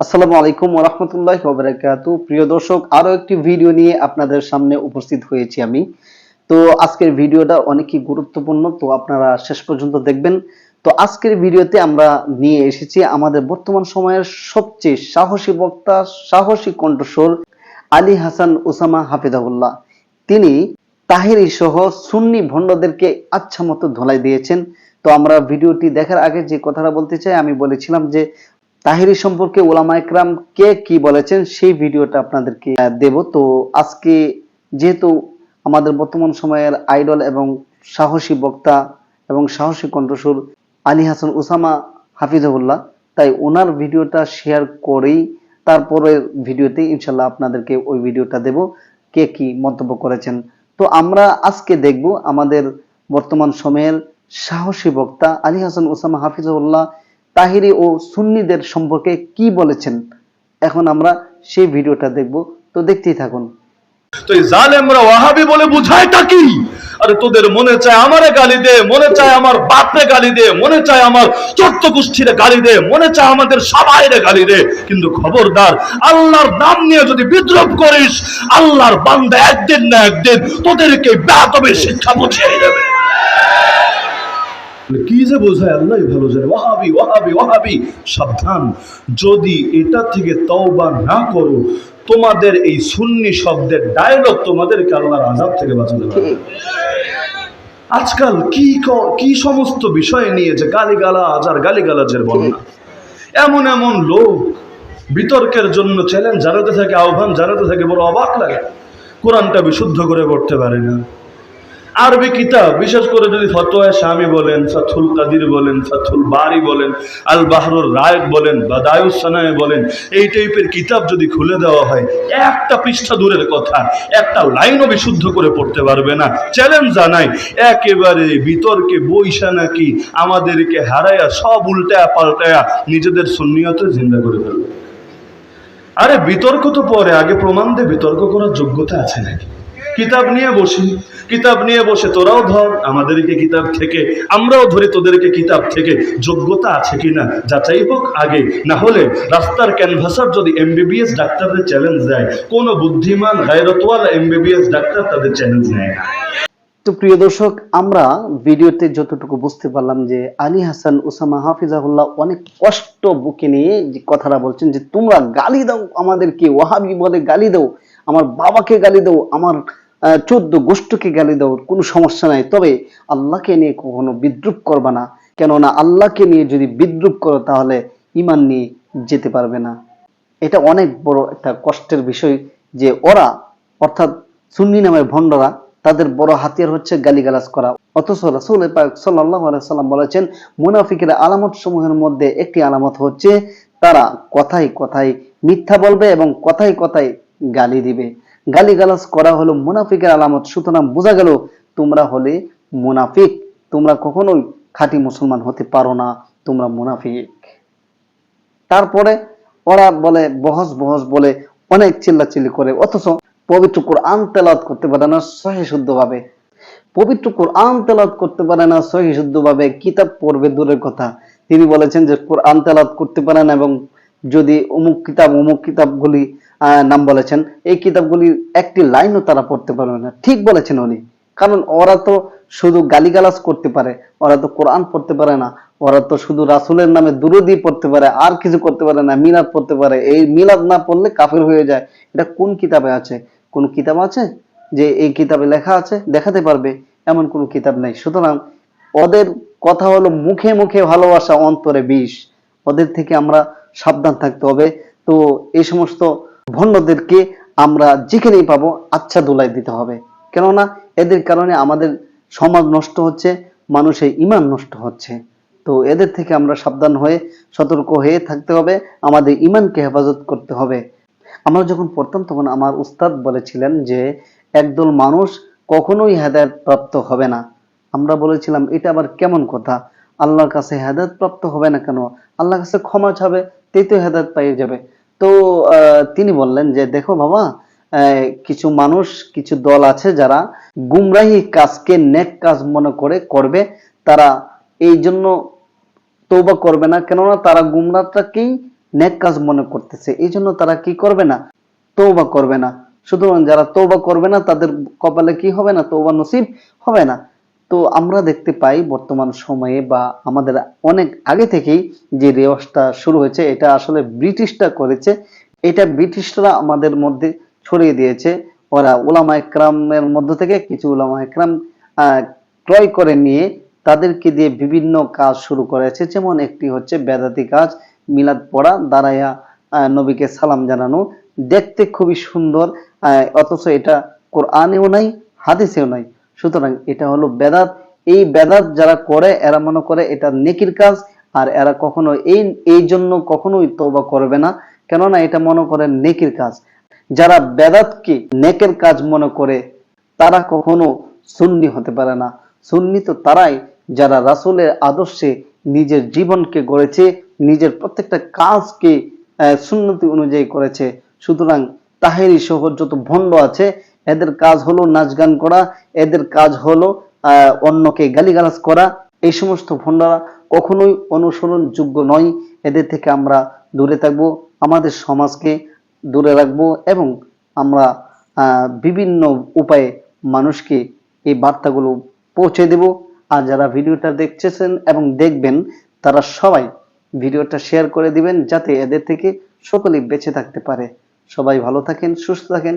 আসসালামু আলাইকুম ওরহমতুল্লাহ ওবরাকাত প্রিয় দর্শক, আরও একটি ভিডিও নিয়ে আপনাদের সামনে উপস্থিত হয়েছি আমি। তো আজকের ভিডিওটা অনেকই গুরুত্বপূর্ণ, তো আপনারা শেষ পর্যন্ত দেখবেন। তো আজকের ভিডিওতে আমরা নিয়ে এসেছি আমাদের বর্তমান সময়ের সবচেয়ে সাহসী বক্তা, সাহসী কণ্ঠস্বর আলী হাসান ওসামা হাফিজাহুল্লাহ। তিনি তাহিরি সহ সুন্নি ভণ্ডদেরকে আচ্ছা মতো ধোলাই দিয়েছেন। তো আমরা ভিডিওটি দেখার আগে যে কথাটা বলতে চাই, আমি বলেছিলাম যে তাহিরি সম্পর্কে ওলামা একরাম কে কি বলেছেন সেই ভিডিওটা আপনাদেরকে দেব। তো আজকে যেহেতু আমাদের বর্তমান সময়ের আইডল এবং সাহসী বক্তা এবং সাহসী কণ্ঠস্বর আলী হাসান উসামা হাফিজুল্লাহ তাই ওনার ভিডিওটা শেয়ার করেই তারপরের ভিডিওতে ইনশাল্লাহ আপনাদেরকে ওই ভিডিওটা দেব, কে কি মন্তব্য করেছেন। তো আমরা আজকে দেখব আমাদের বর্তমান সময়ের সাহসী বক্তা আলী হাসান ওসামা হাফিজুল্লাহ তাহিরি ও সুন্নিদের সম্পর্কে কি বলেছেন? এখন আমরা সেই ভিডিওটা দেখব। তো দেখতেই থাকুন। তো এই জালেমরা ওয়াহাবি বলে কি? আরে তোদের মনে চায় আমারে গালি দে, মনে চায় আমার বাপরে গালি দে, মনে চায় আমার গোষ্ঠীরে গালি দে, মনে চায় আমাদের গালি দে। কিন্তু খবরদার, আল্লাহর নাম নিয়ে যদি বিদ্রোহ করিস, আল্লাহর বান্দা একদিন না একদিন তোদেরকে ব্যাতবে শিক্ষা বুঝিয়ে দেবে। কি যে বোঝায় আল্লাহ ভালো জানে? ওয়াহাবি ওয়াহাবি ওয়াহাবি। সাবধান। যদি এটা থেকে তওবা না করো তোমাদের এই সুন্নি শব্দের ডায়লগ তোমাদেরকে আল্লাহর আজাব থেকে বাঁচাতে পারবে। আজকাল কি কি সমস্ত বিষয় নিয়ে যে গালিগালাজ আর গালিগালাজের বর্ণনা। এমন এমন লোক বিতর্কের জন্য চ্যালেঞ্জ জানাতে থাকে আহ্বান জানাতে থাকে বড় অবাক লাগে। কোরআনটা বিশুদ্ধ করে পড়তে পারে না। আরবি কিতাব, বিশেষ করে যদি ফতোয়া স্বামী বলেন ফাথুল কাদির বলেন ফাথুল বারি বলেন, আল বাহরুর রায়ক বলেন বা দায়ুসানায় বলেন, এই টাইপের কিতাব যদি খুলে দেওয়া হয়, একটা পৃষ্ঠা দূরের কথা, একটা লাইনও বিশুদ্ধ করে পড়তে পারবে না। চ্যালেঞ্জ জানাই, একেবারে বিতর্কে বইসা নাকি আমাদেরকে হারায়া, সব উল্টায়া পাল্টায়া নিজেদের সুন্নিয়তে জিন্দা করে ফেলবে। আরে বিতর্ক তো পরে, আগে প্রমাণ দে, বিতর্ক করার যোগ্যতা আছে নাকি? কিতাব নিয়ে বসি, কিতাব নিয়ে বসে তোরাও ধর, আমাদেরকে কিতাব থেকে, আমরাও ধরি, তোদেরকে কিতাব থেকে। যোগ্যতা আছে কিনা যাচাই হোক আগে, না হলে রাস্তার ক্যানভাসার যদি এমবিবিএস ডাক্তারদের চ্যালেঞ্জ দেয়, কোনো বুদ্ধিমান, গায়রতওয়ালা এমবিবিএস ডাক্তার তাদের চ্যালেঞ্জ নেয় না। তো প্রিয় দর্শক, আমরা ভিডিওতে যতটুকু বুঝতে পারলাম যে আলী হাসান ওসামা হাফিজাহুল্লাহ অনেক কষ্ট বুকে নিয়ে যে কথাটা বলছেন যে, তোমরা গালি দাও আমাদেরকে, ওয়াহাবি বলে গালি দাও, আমার বাবাকে গালি দাও, আমার চোদ্দ গোষ্ঠকে গালি দেওয়ার কোনো সমস্যা নাই। তবে আল্লাহকে নিয়ে কখনো বিদ্রুপ করবা না। কেননা আল্লাহকে নিয়ে যদি বিদ্রুপ করো, তাহলে ইমান নিয়ে যেতে পারবে না। এটা অনেক বড় একটা কষ্টের বিষয় যে ওরা, অর্থাৎ সুন্নি নামের ভণ্ডরা, তাদের বড় হাতিয়ার হচ্ছে গালিগালাজ করা। অথচ রাসূল পাক সাল্লাল্লাহু সাল্লাম বলেছেন, মুনাফিকের আলামত সমূহের মধ্যে একটি আলামত হচ্ছে, তারা কথাই কথাই মিথ্যা বলবে এবং কথাই কথাই গালি দিবে। গালিগালাজ করা হলো মুনাফিকের আলামত। সুতরাং বোঝা গেল, তোমরা হলে মুনাফিক। তোমরা কখনোই খাঁটি মুসলমান হতে পারো না, তোমরা মুনাফিক। তারপরে ওরা বলে, বহস বহস বলে অনেক চিল্লাচিল্লি করে। অথচ পবিত্র কোরআন তেলাওয়াত করতে পারে না সহি শুদ্ধভাবে। পবিত্র কোরআন তেলাওয়াত করতে পারে না সহি শুদ্ধভাবে। কিতাব পড়বে দূরের কথা। তিনি বলেছেন যে কোরআন তেলাওয়াত করতে পারে না এবং যদি অমুক কিতাব, অমুক কিতাবগুলি নাম বলেছেন, এই কিতাবগুলির একটি লাইনও তারা পড়তে পারবে না। ঠিক বলেছেন উনি। কারণ ওরা তো শুধু গালিগালাজ করতে পারে, ওরা তো কোরআন পড়তে পারে না, ওরা তো শুধু রাসূলের নামে দুরুদি পড়তে পারে, আর কিছু করতে পারে না, মিলাদ পড়তে পারে। এই মিলাদ না পড়লে কাফের হয়ে যায়। এটা কোন কিতাবে আছে? কোন কিতাব আছে যে এই কিতাবে লেখা আছে? দেখাতে পারবে। এমন কোন কিতাব নেই। সুতরাং ওদের কথা হলো মুখে মুখে ভালোবাসা, অন্তরে বিষ। ওদের থেকে আমরা সাবধান থাকতে হবে। তো এই সমস্ত ভণ্ডদেরকে আমরা যেখানেই পাবো আচ্ছা দোলাই দিতে হবে। কেননা এদের কারণে আমাদের সমাজ নষ্ট হচ্ছে, মানুষের ইমান নষ্ট হচ্ছে। তো এদের থেকে আমরা সাবধান হয়ে, সতর্ক হয়ে থাকতে হবে, আমাদের ইমানকে হেফাজত করতে হবে। আমরা যখন পড়তাম তখন আমার উস্তাদ বলেছিলেন যে, একদল মানুষ কখনোই হেদায়ত প্রাপ্ত হবে না। আমরা বলেছিলাম, এটা আবার কেমন কথা? আল্লাহর কাছে হেদায়ত প্রাপ্ত হবে না কেন? আল্লাহর কাছে ক্ষমা চাবে তেই তো হেদায়ত পেয়ে যাবে। তো তিনি বললেন যে, দেখো বাবা কিছু মানুষ, কিছু দল আছে যারা গুমরাহি কাজকে নেক কাজ মনে করে করবে, তারা এই জন্য তৌবা করবে না। কেননা তারা গুমরাটাকেই নেক কাজ মনে করতেছে। এই জন্য তারা কি করবে না? তৌবা করবে না। সুতরাং যারা তৌবা করবে না, তাদের কপালে কি হবে না? তৌবা নসিব হবে না। তো আমরা দেখতে পাই বর্তমান সময়ে বা আমাদের অনেক আগে থেকেই যে রেওয়াজটা শুরু হয়েছে, এটা আসলে ব্রিটিশরা করেছে। এটা ব্রিটিশরা আমাদের মধ্যে ছড়িয়ে দিয়েছে। ওরা ওলামা একরামের মধ্য থেকে কিছু ওলামা একরাম ক্রয় করে নিয়ে তাদেরকে দিয়ে বিভিন্ন কাজ শুরু করেছে। যেমন একটি হচ্ছে বেদাতি কাজ, মিলাদ পড়া, দাঁড়াইয়া নবীকে সালাম জানানো। দেখতে খুবই সুন্দর অথচ এটা কোরআনেও নাই, হাদিসেও নাই। সুতরাং এটা হলো বেদাত। এই বেদাত যারা করে, এরা মনে করে এটা নেকির কাজ, আর এরা কখনো এই এই জন্য কখনোই তওবা করবে না। কেননা এটা মনে করে নেকির কাজ। যারা বেদাতকে নেকের কাজ মনে করে, তারা কখনো সুন্নি হতে পারে না। সুন্নি তো তারাই যারা রাসূলের আদর্শে নিজের জীবনকে গড়েছে, নিজের প্রত্যেকটা কাজকে সুন্নতি অনুযায়ী করেছে। সুতরাং তাহেরি সহ যত ভণ্ড আছে এদের কাজ হলো নাচ গান করা, এদের কাজ হলো অন্যকে গালিগালাজ করা। এই সমস্ত ভণ্ডারা কখনোই অনুসরণযোগ্য নয়। এদের থেকে আমরা দূরে থাকব, আমাদের সমাজকে দূরে রাখব এবং আমরা বিভিন্ন উপায়ে মানুষকে এই বার্তাগুলো পৌঁছে দেব। আর যারা ভিডিওটা দেখতেছেন এবং দেখবেন, তারা সবাই ভিডিওটা শেয়ার করে দিবেন যাতে এদের থেকে সকলেই বেঁচে থাকতে পারে। সবাই ভালো থাকেন, সুস্থ থাকেন।